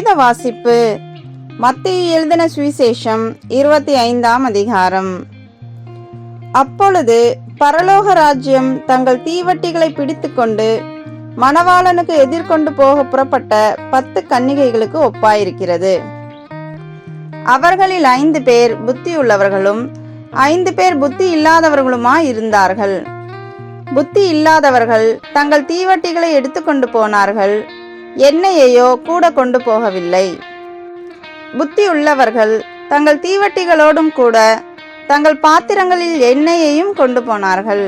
வேத வாசிப்பு மத்திய எழுதின சுவிசேஷம் இருபத்தி ஐந்தாம் அதிகாரம். அப்பொழுது பரலோக ராஜ்யம் தங்கள் தீவட்டிகளை பிடித்துக்கொண்டு மணவாளனுக்கு எதிர்கொண்டு போக புறப்பட்ட பத்து கன்னிகைகளுக்கு ஒப்பாயிருக்கிறது. அவர்களில் ஐந்து பேர் புத்தியுள்ளவர்களும் ஐந்து பேர் புத்தி இல்லாதவர்களுமா இருந்தார்கள். புத்தி இல்லாதவர்கள் தங்கள் தீவட்டிகளை எடுத்துக்கொண்டு போனார்கள். எண்ணெயையோ கூட கொண்டு போகவில்லை. புத்தி உள்ளவர்கள் தங்கள் தீவட்டிகளோடும் கூட தங்கள் பாத்திரங்களில் எண்ணெயையும் கொண்டு போனார்கள்.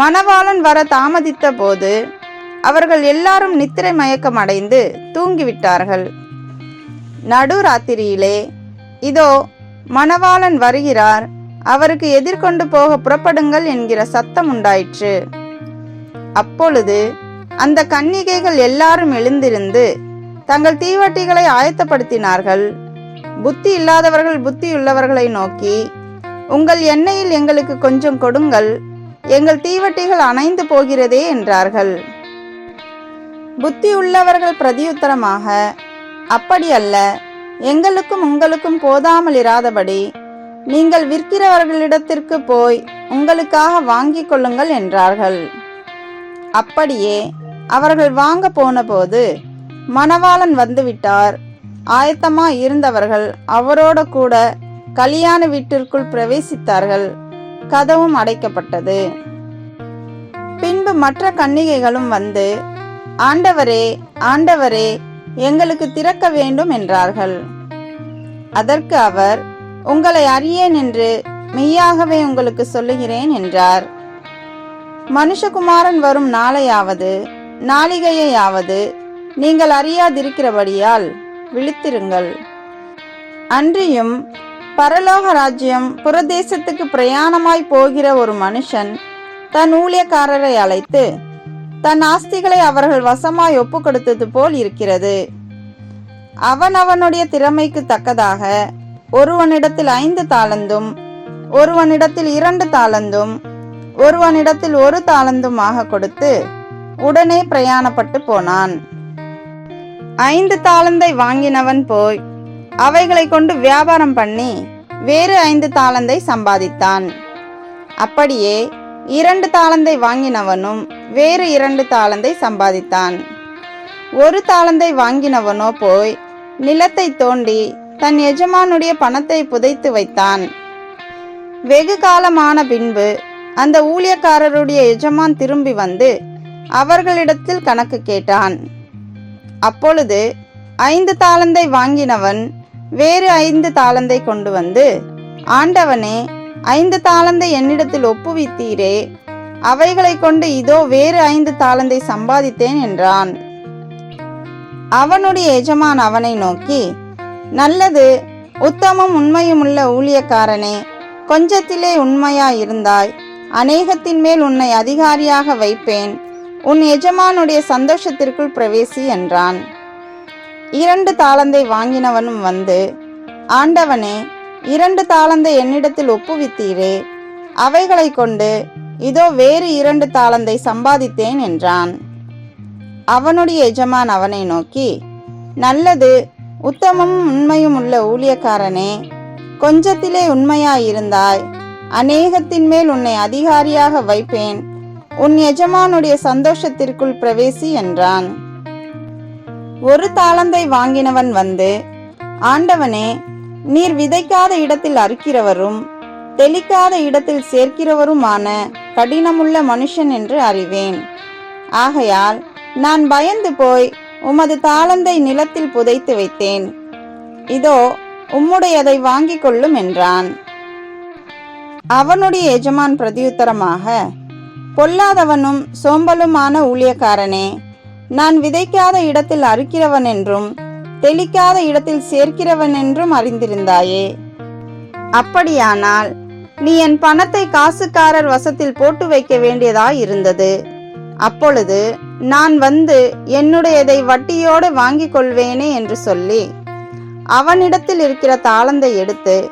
மணவாளன் வர தாமதித்த போது அவர்கள் எல்லாரும் நித்திரை மயக்கம் அடைந்து தூங்கிவிட்டார்கள் நடுராத்திரியிலே இதோ மணவாளன் வருகிறார் அவருக்கு எதிர்கொண்டு போக புறப்படுங்கள் என்கிற சத்தம் உண்டாயிற்று. அப்பொழுது அந்த கன்னிகைகள் எல்லாரும் எழுந்திருந்து தங்கள் தீவட்டிகளை ஆயத்தப்படுத்தினார்கள். புத்தி இல்லாதவர்கள் புத்தியுள்ளவர்களை நோக்கி உங்கள் எண்ணெயில் எங்களுக்கு கொஞ்சம் கொடுங்கள் எங்கள் தீவட்டிகள் அணைந்து போகிறதே என்றார்கள். புத்தி உள்ளவர்கள் பிரதியுத்தரமாக அப்படியல்ல எங்களுக்கும் உங்களுக்கும் போதாமல் இராதபடி நீங்கள் விற்கிறவர்களிடத்திற்கு போய் உங்களுக்காக வாங்கிக் கொள்ளுங்கள் என்றார்கள். அப்படியே அவர்கள் வாங்க போனபோது மணவாளன் வந்துவிட்டார். ஆயத்தமா இருந்தவர்கள் அவரோட கூட கல்யாண வீட்டிற்குள் பிரவேசித்தார்கள். கதவும் அடைக்கப்பட்டது. பின்பு மற்ற கன்னிகைகளும் வந்து ஆண்டவரே ஆண்டவரே எங்களுக்கு திறக்க வேண்டும் என்றார்கள். அதற்கு அவர் உங்களை அறியேன் என்று மெய்யாகவே உங்களுக்கு சொல்லுகிறேன் என்றார். மனுஷகுமாரன் வரும் நாளையாவது நாளிகையாவது நீங்கள் அறியாதிருக்கிறபடியால் விழித்திருங்கள். அன்றியும் பரலோக ராஜ்யம் புறதேசத்துக்கு பிரயாணமாய் போகிற ஒரு மனுஷன் தன் ஊழியக்காரரை அழைத்து தன் ஆஸ்திகளை அவர்கள் வசமாய் ஒப்பு கொடுத்தது போல் இருக்கிறது. அவன் அவனுடைய திறமைக்கு தக்கதாக ஒருவனிடத்தில் ஐந்து தாளந்தும் ஒருவனிடத்தில் இரண்டு தாளந்தும் ஒருவனிடத்தில் ஒரு தாளந்துமாக கொடுத்து உடனே பிரயாணப்பட்டு போனான். ஐந்து தாளந்தை வாங்கினவன் போய் அவைகளை கொண்டு வியாபாரம் பண்ணி வேறு ஐந்து தாளந்தை சம்பாதித்தான். அப்படியே இரண்டு தாளந்தை வாங்கினவனும் வேறு இரண்டு தாளந்தை சம்பாதித்தான். ஒரு தாளந்தை வாங்கினவனோ போய் நிலத்தை தோண்டி தன் எஜமானுடைய பணத்தை புதைத்து வைத்தான். வெகு காலமான பின்பு அந்த ஊழியக்காரருடைய எஜமான் திரும்பி வந்து அவர்களிடத்தில் கணக்கு கேட்டான். அப்பொழுது ஐந்து தாளந்தை வாங்கினவன் வேறு ஐந்து தாளந்தை கொண்டு வந்து ஆண்டவனே ஐந்து தாளந்தை என்னிடத்தில் ஒப்புவித்தீரே அவைகளை கொண்டு இதோ வேறு ஐந்து தாளந்தை சம்பாதித்தேன் என்றான். அவனுடைய எஜமான் அவனை நோக்கி நல்லது உத்தமம் உண்மையுமுள்ள ஊழியக்காரனே கொஞ்சத்திலே உண்மையாயிருந்தாய். அநேகத்தின் மேல் உன்னை அதிகாரியாக வைப்பேன். உன் எஜமானுடைய சந்தோஷத்திற்குள் பிரவேசி என்றான். இரண்டு தாளந்தை வாங்கினவனும் வந்து ஆண்டவனே இரண்டு தாளந்தை என்னிடத்தில் ஒப்புவித்தீரே. அவைகளை கொண்டு இதோ வேறு இரண்டு தாளந்தை சம்பாதித்தேன் என்றான். அவனுடைய எஜமான் அவனை நோக்கி நல்லது உத்தமமும் உண்மையும் உள்ள ஊழியக்காரனே கொஞ்சத்திலே உண்மையாயிருந்தாய். அநேகத்தின் மேல் உன்னை அதிகாரியாக வைப்பேன். உன் எஜமானுடைய சந்தோஷத்திற்குள் பிரவேசி என்றான். ஒரு தாளந்தை வாங்கினவன் வந்து ஆண்டவனே நீர் விதைக்காத இடத்தில் அறுக்கிறவரும் தெளிக்காத இடத்தில் சேர்க்கிறவருமான கடினமுள்ள மனுஷன் என்று அறிவேன். ஆகையால் நான் பயந்து போய் உமது தாளந்தை நிலத்தில் புதைத்து வைத்தேன். இதோ உம்முடையதை வாங்கிக் கொள்ளும் என்றான். அவனுடைய எஜமான் பிரதியுத்தரமாக பொல்லாதவனும் சோம்பலுமான ஊழியக்காரனே நான் விதைக்காத இடத்தில் அறுக்கிறவன் என்றும் தெளிக்காத இடத்தில் சேர்க்கிறவன் என்றும் அறிந்திருந்தாயே. அப்படியானால் நீ என் பணத்தை காசுக்காரர் வசத்தில் போட்டு வைக்க வேண்டியதாய் இருந்தது அப்பொழுது நான் வந்து என்னுடையதை வட்டியோடு வாங்கிக் கொள்வேனே என்று சொல்லி அவனிடத்தில் இருக்கிற தாளந்தை எடுத்து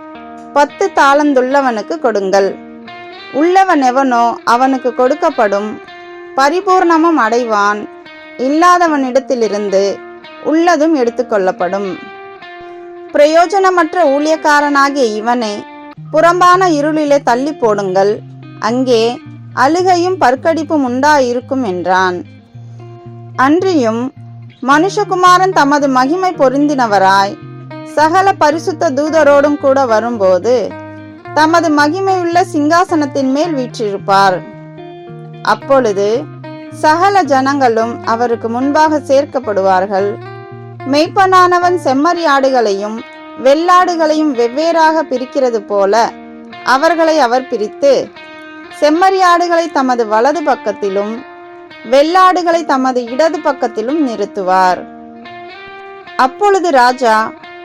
பத்து தாளந்துள்ளவனுக்கு கொடுங்கள். உள்ளவன் எவனோ அவனுக்கு கொடுக்கப்படும் பரிபூர்ணமும் அடைவான். இல்லாதவனிடத்திலிருந்து உள்ளதும் எடுத்துக்கொள்ளப்படும் பிரயோஜனமற்ற ஊழியக்காரனாகிய இவனை புறம்பான இருளிலே தள்ளி போடுங்கள். அங்கே அழுகையும் பற்கடிப்பும் உண்டாயிருக்கும் என்றான். அன்றியும் மனுஷகுமாரன் தமது மகிமை பொருந்தினவராய் சகல பரிசுத்த தூதரோடும் கூட வரும்போது தமது மகிமையுள்ள சிங்காசனத்தின் மேல் வீற்றிருப்பார். அப்பொழுது சகல ஜனங்களும் அவருக்கு முன்பாக சேர்க்கப்படுவார்கள். மெய்ப்பனானவன் செம்மறி ஆடுகளையும் வெள்ளாடுகளையும் வெவ்வேறாக பிரிக்கிறது போல அவர்களை அவர் பிரித்து செம்மறியாடுகளை தமது வலது பக்கத்திலும் வெள்ளாடுகளை தமது இடது பக்கத்திலும் நிறுத்துவார். அப்பொழுது ராஜா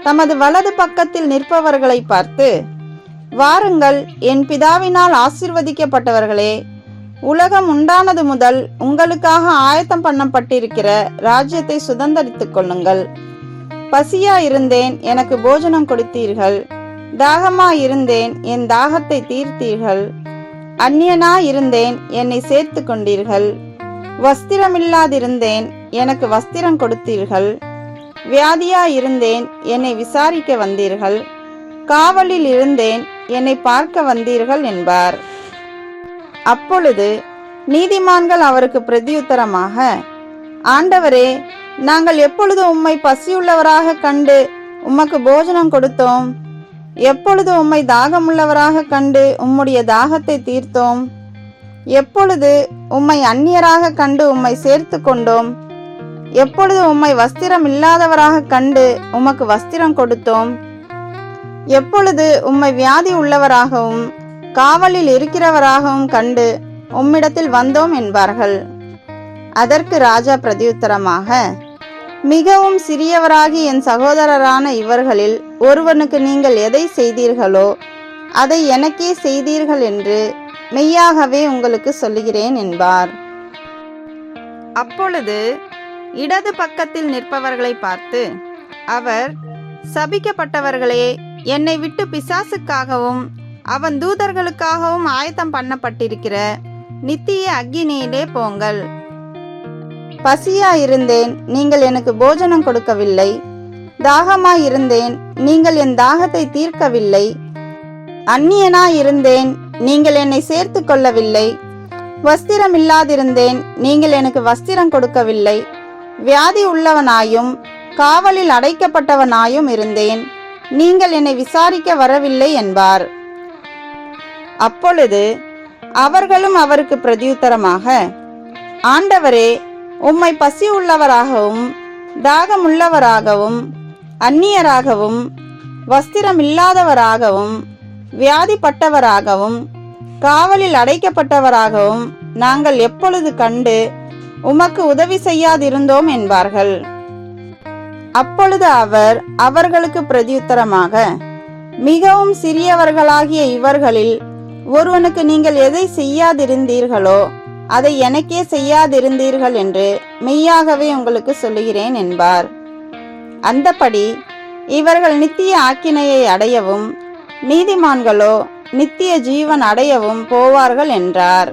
தமது வலது பக்கத்தில் நிற்பவர்களை பார்த்து வாருங்கள் என் பிதாவினால் ஆசிர்வதிக்கப்பட்டவர்களே உலகம் உண்டானது முதல் உங்களுக்காக ஆயத்தம் பண்ணப்பட்டிருக்கிற ராஜ்யத்தை சுதந்திரித்துக் கொள்ளுங்கள். பசியா இருந்தேன் எனக்கு போஜனம் கொடுத்தீர்கள். தாகமா இருந்தேன் என் தாகத்தை தீர்த்தீர்கள். அந்நியனா இருந்தேன் என்னை சேர்த்து கொண்டீர்கள். வஸ்திரமில்லாதிருந்தேன் எனக்கு வஸ்திரம் கொடுத்தீர்கள். வியாதியா இருந்தேன் என்னை விசாரிக்க வந்தீர்கள். காவலில் இருந்தேன் என்னை பார்க்க வந்தீர்கள் என்பார். அப்பொழுது நீதிமான்கள் அவருக்கு பிரதியுத்தரமாக ஆண்டவரே நாங்கள் எப்பொழுது உம்மை பசியுள்ளவராக கண்டு உமக்கு போஜனம் கொடுத்தோம்? எப்பொழுது உம்மை தாகமுள்ளவராக கண்டு உம்முடைய தாகத்தை தீர்த்தோம்? எப்பொழுது உம்மை அந்நியராக கண்டு உம்மை சேர்த்து கொண்டோம்? எப்பொழுது உம்மை வஸ்திரம் இல்லாதவராக கண்டு உமக்கு வஸ்திரம் கொடுத்தோம்? எப்பொழுது உம்மை வியாதி உள்ளவராகவும் காவலில் இருக்கிறவராகவும் கண்டு உம்மிடத்தில் வந்தோம் என்பார்கள். அதற்கு ராஜா பிரதியுத்தரமாக மிகவும் சிறியவராகி என் சகோதரரான இவர்களில் ஒருவனுக்கு நீங்கள் எதை செய்தீர்களோ அதை எனக்கே செய்தீர்கள் என்று மெய்யாகவே உங்களுக்கு சொல்லுகிறேன் என்பார். அப்பொழுது இடது பக்கத்தில் நிற்பவர்களை பார்த்து அவர் சபிக்கப்பட்டவர்களே என்னை விட்டு பிசாசுக்காகவும் அவன் தூதர்களுக்காகவும் ஆயத்தம் பண்ணப்பட்டிருக்கிற நித்திய அக்னியிலே போங்கள். பசியா இருந்தேன் நீங்கள் எனக்கு போஜனம் கொடுக்கவில்லை. தாகமாய் இருந்தேன் நீங்கள் என் தாகத்தை தீர்க்கவில்லை. அந்நியனா இருந்தேன் நீங்கள் என்னை சேர்த்து கொள்ளவில்லை. வஸ்திரம் இல்லாதிருந்தேன் நீங்கள் எனக்கு வஸ்திரம் கொடுக்கவில்லை. வியாதி உள்ளவனாயும் காவலில் அடைக்கப்பட்டவனாயும் இருந்தேன். நீங்கள் என்னை விசாரிக்க வரவில்லை என்பார். அப்பொழுது அவர்களும் அவருக்கு பிரதியுத்தரமாக ஆண்டவரே உம்மை பசி உள்ளவராகவும் தாகமுள்ளவராகவும் அந்நியராகவும் வஸ்திரம் இல்லாதவராகவும் வியாதிப்பட்டவராகவும் காவலில் அடைக்கப்பட்டவராகவும் நாங்கள் எப்பொழுது கண்டு உமக்கு உதவி செய்யாதிருந்தோம் என்பார்கள். அப்பொழுது அவர் அவர்களுக்கு பிரதியுத்தரமாக மிகவும் சிறியவர்களாகிய இவர்களில் ஒருவனுக்கு நீங்கள் எதை செய்யாதிருந்தீர்களோ அதை எனக்கே செய்யாதிருந்தீர்கள் என்று மெய்யாகவே உங்களுக்கு சொல்லுகிறேன் என்பார். அந்தபடி இவர்கள் நித்திய ஆக்கினையை அடையவும் நீதிமான்களோ நித்திய ஜீவன் அடையவும் போவார்கள் என்றார்.